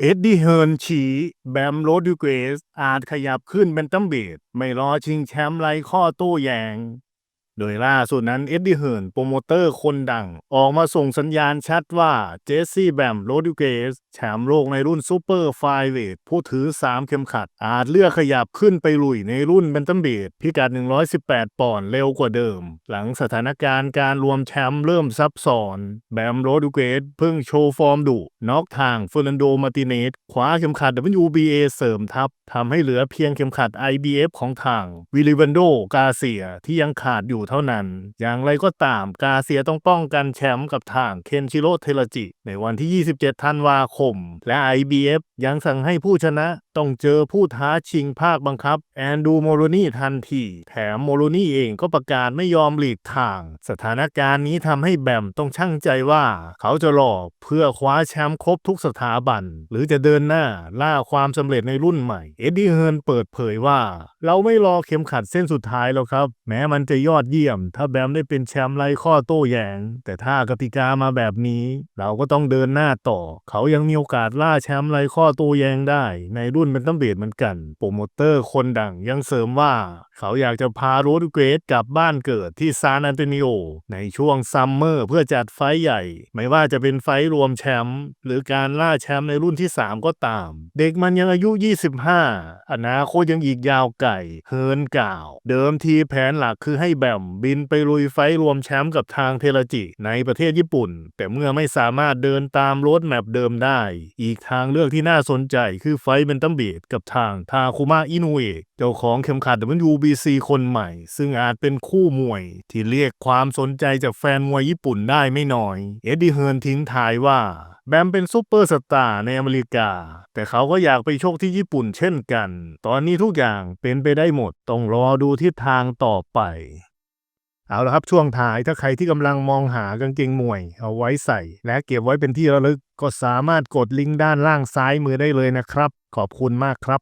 เอ็ดดี้เฮิร์นชีแบมโรดริเกสอาจขยับขึ้นเป็นตั้มเบดไม่รอชิงแชมป์ไรข้อโต้แยง โดยล่าสุดนั้นเอ็ดดี้เฮิร์นโปรโมเตอร์คนดัง ออกมาส่งสัญญาณชัดว่าเจสซี่แบมโรดิเกสแชมป์โลกในรุ่นซูเปอร์ไฟเวทผู้ถือ 3 เข็มขัด อาจเลือกขยับขึ้นไปลุยในรุ่นแบนตัมเบดพิกัด 118 ปอนด์เร็วกว่าเดิม หลังสถานการณ์การรวมแชมป์เริ่มซับซ้อน แบมโรดิเกสเพิ่งโชว์ฟอร์มดุน็อกทางเฟอร์นันโดมาติเนสคว้าเข็มขัด WBA เสริมทัพทำให้เหลือเพียงเข็มขัด IBF ของทางวิลิวันโดกาเซียที่ยังขาดอยู่เท่านั้น อย่างไรก็ตามกาเซียต้องป้องกันแชมป์กับทางเคนชิโร่เทราจิ ในวันที่ 27 ธันวาคม และ IBF ยังสั่งให้ผู้ชนะ ต้องเจอผู้ท้าชิงภาคบังคับ แอนดูโมโรนีทันที แถมโมโรนีเองก็ประกาศไม่ยอมหลีกทาง สถานการณ์นี้ทำให้แบมต้องชั่งใจว่า เขาจะหลอกเพื่อคว้าแชมป์ครบทุกสถาบัน หรือจะเดินหน้าล่าความสำเร็จในรุ่นใหม่ เอ็ดดี้เฮิร์นเปิดเผยว่า เราไม่รอเข็มขัดเส้นสุดท้ายแล้วครับ แม้มันจะยอดเยี่ยม ถ้าแบมได้เป็นแชมป์ไร้ข้อโต้แย้งแต่ถ้ากติกามาแบบนี้ เราก็ต้องเดินหน้าต่อ เขายังมีโอกาสล่าแชมป์ไร้ข้อโต้แย้งได้ในรุ่นเป็นตั้มเบดเหมือนกัน โปรโมเตอร์คนดังยังเสริมว่า เขาอยากจะพาโรดเกรสกลับบ้านเกิดที่ซานอันโตนิโอ ในช่วงซัมเมอร์เพื่อจัดไฟใหญ่ ไม่ว่าจะเป็นไฟรวมแชมป์หรือการล่าแชมป์ในรุ่นที่ 3 ก็ตาม เด็กมันยังอายุ 25 อนาคตยังอีกยาวไกลเฮิร์นกล่าว เดิมทีแผนหลักคือให้แบมบินไปลุยไฟรวมแชมป์กับทางเทราจิในประเทศญี่ปุ่น แต่เมื่อไม่สามารถเดินตามรถแมพเดิมได้ อีกทางเลือกที่น่าสนใจคือไฟท์เบนตัมเบดกับทางทาคุมะอินุเอะเจ้าของเข็มขัด WBC คนใหม่ ซึ่งอาจเป็นคู่มวย ที่เรียกความสนใจจากแฟนมวยญี่ปุ่นได้ไม่น้อย เอ็ดดี้เฮิร์นทิ้งท้ายว่าแบมเป็นซูเปอร์สตาร์ในอเมริกา แต่เขาก็อยากไปโชคที่ญี่ปุ่นเช่นกัน ตอนนี้ทุกอย่างเป็นไปได้หมด ต้องรอดูทิศทางต่อไปเอาละครับช่วงท้ายถ้าใครที่กำลังมองหากางเกงมวย เอาไว้ใส่ และเก็บไว้เป็นที่ระลึกก็สามารถกดลิงก์ด้านล่างซ้ายมือได้เลยนะครับ ขอบคุณมากครับ